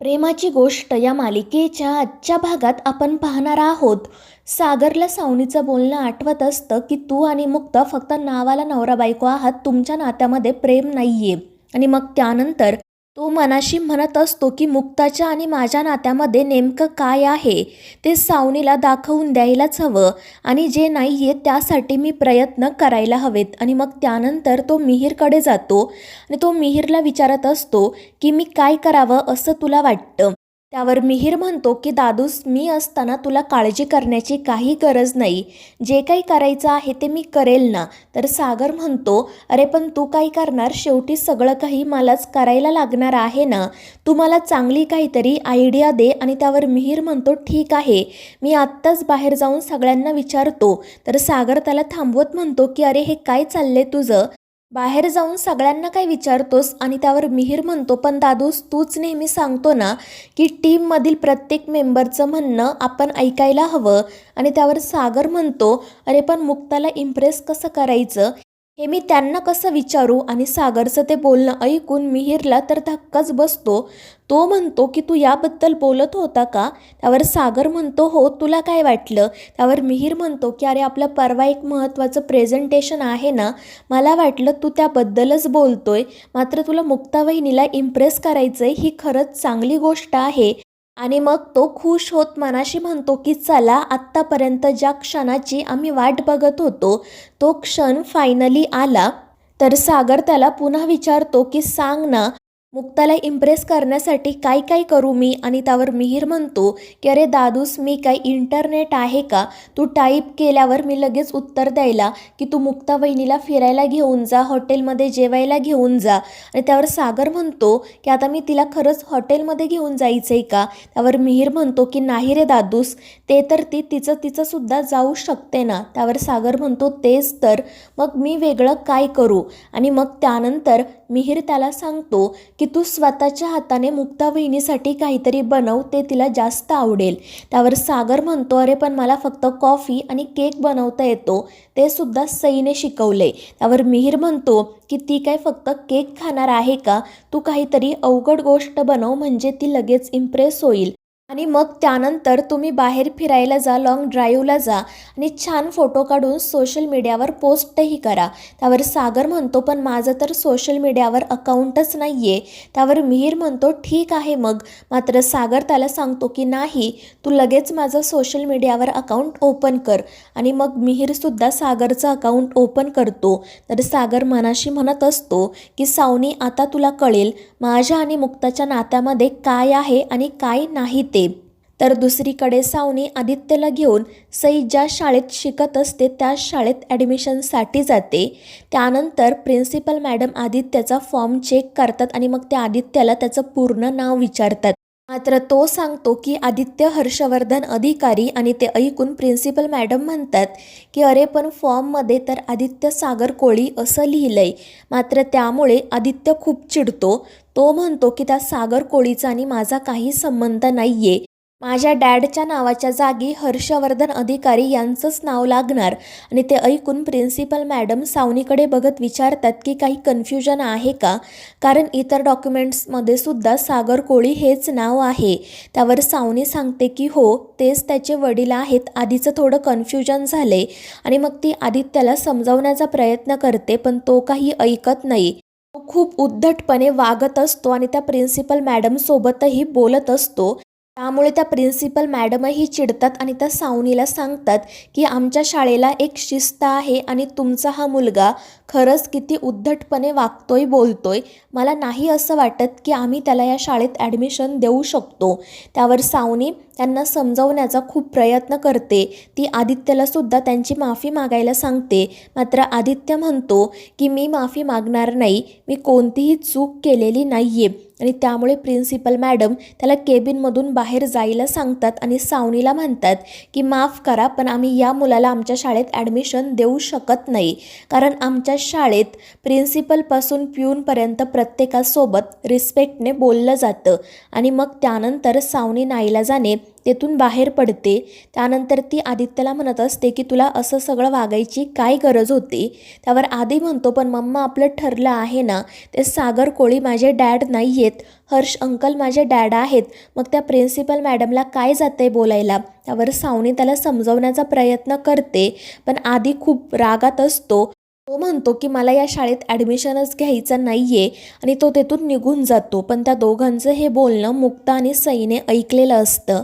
प्रेमाची गोष्ट या मालिकेच्या आजच्या भागात आपण पाहणार आहोत. सागरला सावनीचं बोलणं आठवत असतं की तू आणि मुक्ता फक्त नावाला नवरा बायको आहात तुमच्या नात्यामध्ये प्रेम नाही आहे आणि मग त्यानंतर तो मनाशी म्हणत असतो की मुक्ताच्या आणि माझ्या नात्यामध्ये नेमकं काय आहे ते सावनीला दाखवून द्यायलाच हवं आणि जे नाही आहे त्यासाठी मी प्रयत्न करायला हवेत. आणि मग त्यानंतर तो मिहीरकडे जातो आणि तो मिहीरला विचारत असतो की मी काय करावं असं तुला वाटतं? त्यावर मिहीर म्हणतो की दादूस मी असताना तुला काळजी करण्याची काही गरज नाही. जे काही करायचं आहे ते मी करेल ना? तर सागर म्हणतो अरे पण तू काय करणार? शेवटी सगळं काही मलाच करायला लागणार आहे ना? तू मला चांगली काहीतरी आयडिया दे आणि त्यावर मिहीर म्हणतो ठीक आहे. मी आत्ताच बाहेर जाऊन सगळ्यांना विचारतो. तर सागर त्याला थांबवत म्हणतो की अरे हे काय चाललंय तुझं? बाहेर जाऊन सगळ्यांना काय विचारतोस आणि त्यावर मिहीर म्हणतो पण दादूस तूच नेहमी सांगतो ना की टीममधील प्रत्येक मेंबरचं म्हणणं आपण ऐकायला हवं. आणि त्यावर सागर म्हणतो अरे पण मुक्ताला इम्प्रेस कसं करायचं? हे मी त्यांना कसं विचारू? आणि सागरचं ते बोलणं ऐकून मिहीरला तर धक्काच बसतो. तो म्हणतो की तू याबद्दल बोलत होता का? त्यावर सागर म्हणतो हो तुला काय वाटलं? त्यावर मिहीर म्हणतो की अरे आपलं परवा एक महत्त्वाचं प्रेझेंटेशन आहे ना? मला वाटलं तू त्याबद्दलच बोलतोय. मात्र तुला मुक्तावहिनीला इम्प्रेस करायचं आहे ही खरंच चांगली गोष्ट आहे. आणि मग तो खुश होत मनाशी म्हणतो की चला आत्तापर्यंत ज्या क्षणाची आम्ही वाट बघत होतो तो क्षण फायनली आला. तर सागर त्याला पुन्हा विचारतो की सांग ना मुक्ताला इम्प्रेस करण्यासाठी काय काय करू मी? आणि त्यावर मिहीर म्हणतो की अरे दादूस मी काय इंटरनेट आहे का? तू टाईप केल्यावर मी लगेच उत्तर द्यायला की तू मुक्ता वहिनीला फिरायला घेऊन जा हॉटेलमध्ये जेवायला घेऊन जा. आणि त्यावर सागर म्हणतो की आता मी तिला खरंच हॉटेलमध्ये घेऊन जायचं आहे का? त्यावर मिहीर म्हणतो की नाही रे दादूस ते तर ती तिचं तिचंसुद्धा जाऊ शकते ना. त्यावर सागर म्हणतो तेच तर मग मी वेगळं काय करू? आणि मग त्यानंतर मिहीर त्याला सांगतो की तू स्वतःच्या हाताने मुक्ता बहिणीसाठी काहीतरी बनव ते तिला जास्त आवडेल. त्यावर सागर म्हणतो अरे पण मला फक्त कॉफी आणि केक बनवता येतो. ते सुद्धा सईने शिकवले. त्यावर मिहीर म्हणतो की ती काय फक्त केक खाणार आहे का? तू काहीतरी अवघड गोष्ट बनव म्हणजे ती लगेच इम्प्रेस होईल. आणि मग त्यानंतर तुम्ही बाहेर फिरायला जा लॉंग ड्राईव्हला जा आणि छान फोटो काढून सोशल मीडियावर पोस्टही करा. त्यावर सागर म्हणतो पण माझं तर सोशल मीडियावर अकाउंटच नाही आहे त्यावर मिहीर म्हणतो ठीक आहे मग. मात्र सागर त्याला सांगतो की नाही तू लगेच माझं सोशल मीडियावर अकाउंट ओपन कर. आणि मग मिहीरसुद्धा सागरचं अकाउंट ओपन करतो. तर सागर मनाशी म्हणत असतो की सावनी आता तुला कळेल माझ्या आणि मुक्ताच्या नात्यामध्ये काय आहे आणि काय नाही ते. तर दुसरीकडे सावनी आदित्यला घेऊन सई ज्या शाळेत शिकत असते त्या शाळेत ॲडमिशनसाठी जाते. त्यानंतर प्रिन्सिपल मॅडम आदित्यचा फॉर्म चेक करतात आणि मग त्या आदित्यला त्याचं पूर्ण नाव विचारतात. मात्र तो सांगतो की आदित्य हर्षवर्धन अधिकारी आणि ते ऐकून प्रिन्सिपल मॅडम म्हणतात की अरे पण फॉर्ममध्ये तर आदित्य सागर कोळी असं लिहिलंय. मात्र त्यामुळे आदित्य खूप चिडतो. तो म्हणतो की त्या सागर कोळीचा आणि माझा काही संबंध नाही आहे माझ्या डॅडच्या नावाच्या जागी हर्षवर्धन अधिकारी यांचंच नाव लागणार. आणि ते ऐकून प्रिन्सिपल मॅडम सावनीकडे बघत विचारतात की काही कन्फ्युजन आहे का? कारण इतर डॉक्युमेंट्समध्ये सुद्धा सागर कोळी हेच नाव आहे. त्यावर सावनी सांगते की हो तेच त्याचे वडील आहेत. आधीचं थोडं कन्फ्युजन झाले आणि मग ती आदित्याला समजावण्याचा प्रयत्न करते पण तो काही ऐकत नाही. तो खूप उद्धटपणे वागत असतो आणि त्या प्रिन्सिपल मॅडमसोबतही बोलत असतो. त्यामुळे त्या प्रिन्सिपल मॅडमही चिडतात आणि त्या सावनीला सांगतात की आमच्या शाळेला एक शिस्त आहे आणि तुमचा हा मुलगा खरंच किती उद्धटपणे वागतोय बोलतोय. मला नाही असं वाटत की आम्ही त्याला या शाळेत ॲडमिशन देऊ शकतो. त्यावर सावनी त्यांना समजवण्याचा खूप प्रयत्न करते. ती आदित्यला सुद्धा त्यांची माफी मागायला सांगते. मात्र आदित्य म्हणतो की मी माफी मागणार नाही. मी कोणतीही चूक केलेली नाही आहे आणि त्यामुळे प्रिन्सिपल मॅडम त्याला केबिनमधून बाहेर जायला सांगतात आणि सावनीला म्हणतात की माफ करा पण आम्ही या मुलाला आमच्या शाळेत ॲडमिशन देऊ शकत नाही. कारण आमच्या शाळेत प्रिन्सिपलपासून प्यूनपर्यंत प्रत्येकासोबत रिस्पेक्टने बोललं जातं. आणि मग त्यानंतर सावनी नाईला जाणे तेथून बाहेर पडते. त्यानंतर ती आदित्यला म्हणत असते की तुला असं सगळं वागायची काय गरज होती? त्यावर आदी म्हणतो पण मम्मा आपलं ठरलं आहे ना ते सागर कोळी माझे डॅड नाही आहेत हर्ष अंकल माझे डॅड आहेत. मग त्या प्रिन्सिपल मॅडमला काय जाते बोलायला? त्यावर सावनी त्याला समजवण्याचा प्रयत्न करते पण आधी खूप रागात असतो. तो म्हणतो की मला या शाळेत ॲडमिशनच घ्यायचं नाही आहे आणि तो तेथून निघून जातो. पण त्या दोघांचं हे बोलणं मुक्ता आणि सईने ऐकलेलं असतं.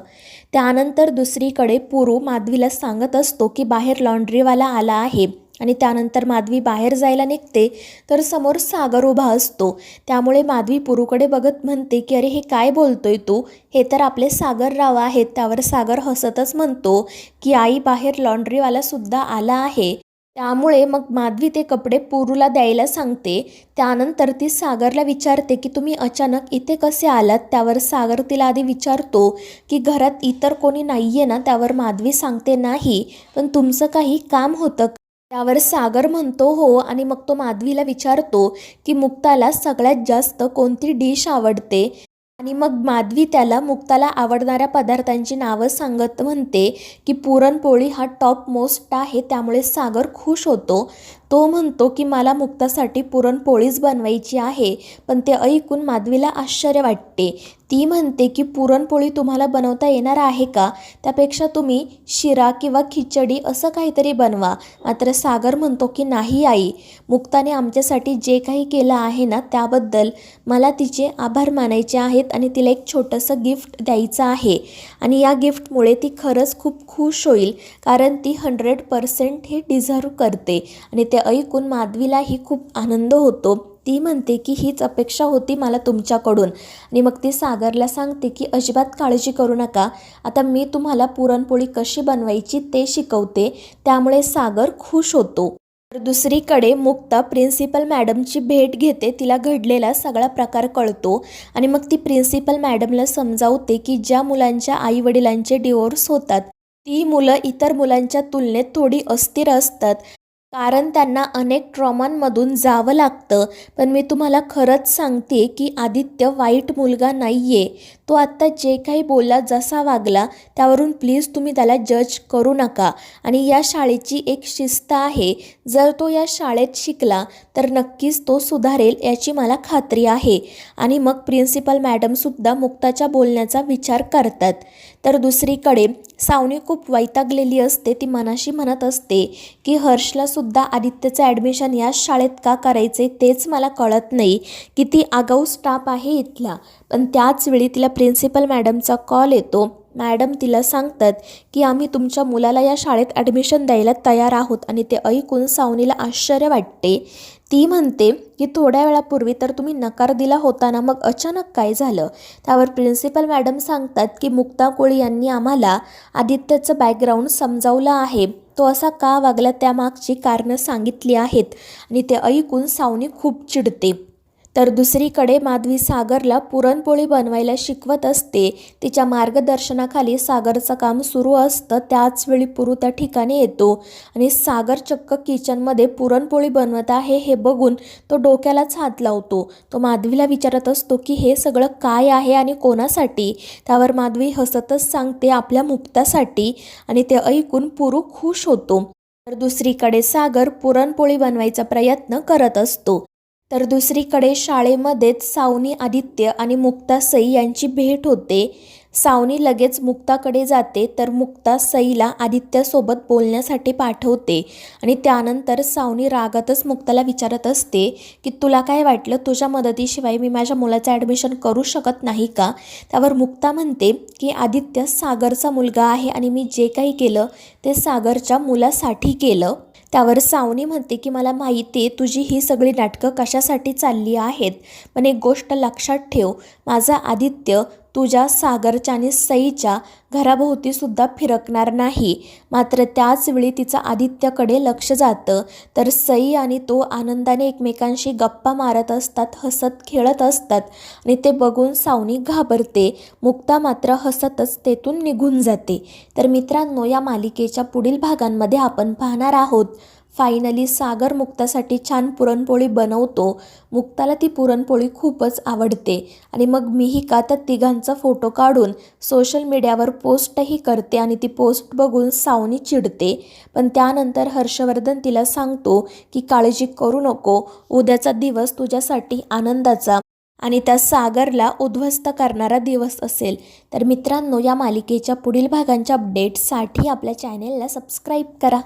त्यानंतर दुसरीकडे पुरू माधवीला सांगत असतो की बाहेर लॉन्ड्रीवाला आला आहे आणि त्यानंतर माधवी बाहेर जायला निघते. तर समोर सागर उभा असतो. त्यामुळे माधवी पुरूकडे बघत म्हणते की अरे हे काय बोलतोय तू? हे तर आपले सागरराव आहेत. त्यावर सागर हसतच म्हणतो की आई बाहेर लॉन्ड्रीवाला सुद्धा आला आहे. त्यामुळे मग माधवी ते कपडे पुरूला द्यायला सांगते. त्यानंतर ती सागरला विचारते की तुम्ही अचानक इथे कसे आलात? त्यावर सागर तिला आधी विचारतो की घरात इतर कोणी नाही आहे ना? त्यावर माधवी सांगते नाही पण तुमचं काही काम होतं त्यावर सागर म्हणतो हो. आणि मग तो माधवीला विचारतो की मुक्ताला सगळ्यात जास्त कोणती डिश आवडते? आणि मग माधवी त्याला मुक्ताला आवडणाऱ्या पदार्थांची नावं सांगत म्हणते की पुरणपोळी हा टॉप मोस्ट आहे त्यामुळे सागर खुश होतो. तो म्हणतो की मला मुक्तासाठी पुरणपोळीच बनवायची आहे पण ते ऐकून माधवीला आश्चर्य वाटते. ती म्हणते की पुरणपोळी तुम्हाला बनवता येणार आहे का? त्यापेक्षा तुम्ही शिरा किंवा खिचडी असं काहीतरी बनवा. मात्र सागर म्हणतो की नाही आई मुक्ताने आमच्यासाठी जे काही केलं आहे ना त्याबद्दल मला तिचे आभार मानायचे आहेत आणि तिला एक छोटंसं गिफ्ट द्यायचं आहे. आणि या गिफ्टमुळे ती खरंच खूप खुश होईल कारण ती हंड्रेड पर्सेंट हे डिझर्व करते आणि ते ते ऐकून माधवीलाही खूप आनंद होतो. ती म्हणते की हीच अपेक्षा होती मला तुमच्याकडून. आणि मग ती सागरला सांगते की अजिबात काळजी करू नका. आता मी तुम्हाला पुरणपोळी कशी बनवायची ते शिकवते. त्यामुळे सागर खुश होतो. तर दुसरीकडे मुक्ता प्रिन्सिपल मॅडमची भेट घेते. तिला घडलेला सगळा प्रकार कळतो. आणि मग ती प्रिन्सिपल मॅडमला समजावते की ज्या मुलांच्या आईवडिलांचे डिवोर्स होतात ती मुलं इतर मुलांच्या तुलनेत थोडी अस्थिर असतात. कारण त्यांना अनेक ट्रॉमांमधून जावं लागतं. पण मी तुम्हाला खरंच सांगते की आदित्य वाईट मुलगा नाही आहे तो आत्ता जे काही बोलला जसा वागला त्यावरून प्लीज तुम्ही त्याला जज करू नका. आणि या शाळेची एक शिस्त आहे जर तो या शाळेत शिकला तर नक्कीच तो सुधारेल याची मला खात्री आहे. आणि मग प्रिन्सिपल मॅडमसुद्धा मुक्ताच्या बोलण्याचा विचार करतात. तर दुसरीकडे सावनी खूप वैतागलेली असते ती मनाशी म्हणत असते की हर्षलासुद्धा आदित्यचं ॲडमिशन याच शाळेत का करायचे तेच मला कळत नाही. की ती आगाऊ स्टाफ आहे इथला. पण त्याच वेळी तिला प्रिन्सिपल मॅडमचा कॉल येतो. मॅडम तिला सांगतात की आम्ही तुमच्या मुलाला या शाळेत ॲडमिशन द्यायला तयार आहोत. आणि ते ऐकून सावनीला आश्चर्य वाटते. ती म्हणते की थोड्या वेळापूर्वी तर तुम्ही नकार दिला होता ना मग अचानक काय झालं? त्यावर प्रिन्सिपल मॅडम सांगतात की मुक्ता कोळी यांनी आम्हाला आदित्यचं बॅकग्राऊंड समजावलं आहे. तो असा का वागला त्यामागची कारणं सांगितली आहेत? आणि ते ऐकून सावनी खूप चिडते. तर दुसरीकडे माधवी सागरला पुरणपोळी बनवायला शिकवत असते. तिच्या मार्गदर्शनाखाली सागरचं काम सुरू असतं. त्याचवेळी पुरू त्या ठिकाणी येतो आणि सागर चक्क किचनमध्ये पुरणपोळी बनवत आहे हे बघून तो डोक्यालाच हात लावतो. तो माधवीला विचारत असतो की हे सगळं काय आहे आणि कोणासाठी? त्यावर माधवी हसतच सांगते आपल्या मुक्तासाठी आणि ते ऐकून पुरू खुश होतो. तर दुसरीकडे सागर पुरणपोळी बनवायचा प्रयत्न करत असतो. तर दुसरीकडे शाळेमध्येच सावनी आदित्य आणि मुक्ता सई यांची भेट होते. सावनी लगेच मुक्ताकडे जाते तर मुक्ता सईला आदित्यासोबत बोलण्यासाठी पाठवते आणि त्यानंतर सावनी रागातच मुक्ताला विचारत असते की तुला काय वाटलं? तुझ्या मदतीशिवाय मी माझ्या मुलाचं ॲडमिशन करू शकत नाही का? त्यावर मुक्ता म्हणते की आदित्य सागरचा मुलगा आहे आणि मी जे काही केलं ते सागरच्या मुलासाठी केलं. त्यावर सावनी म्हणते की मला माहिती आहे तुझी ही सगळी नाटकं कशासाठी चालली आहेत? पण एक गोष्ट लक्षात ठेव माझा आदित्य तुझ्या सागरच्या आणि सईच्या घराभोवतीसुद्धा फिरकणार नाही. मात्र त्याचवेळी तिचं आदित्यकडे लक्ष जातं. तर सई आणि तो आनंदाने एकमेकांशी गप्पा मारत असतात हसत खेळत असतात आणि ते बघून सावनी घाबरते. मुक्ता मात्र हसतच तेथून निघून जाते. तर मित्रांनो या मालिकेच्या पुढील भागांमध्ये आपण पाहणार आहोत. फायनली सागर मुक्तासाठी छान पुरणपोळी बनवतो. मुक्ताला ती पुरणपोळी खूपच आवडते. आणि मग मिहिका त्या तिघांचा फोटो काढून सोशल मीडियावर पोस्टही करते आणि ती पोस्ट बघून सावनी चिडते. पण त्यानंतर हर्षवर्धन तिला सांगतो की काळजी करू नको. उद्याचा दिवस तुझ्यासाठी आनंदाचा आणि त्या सागरला उद्ध्वस्त करणारा दिवस असेल. तर मित्रांनो या मालिकेच्या पुढील भागांच्या अपडेटसाठी आपल्या चॅनेलला सबस्क्राईब करा.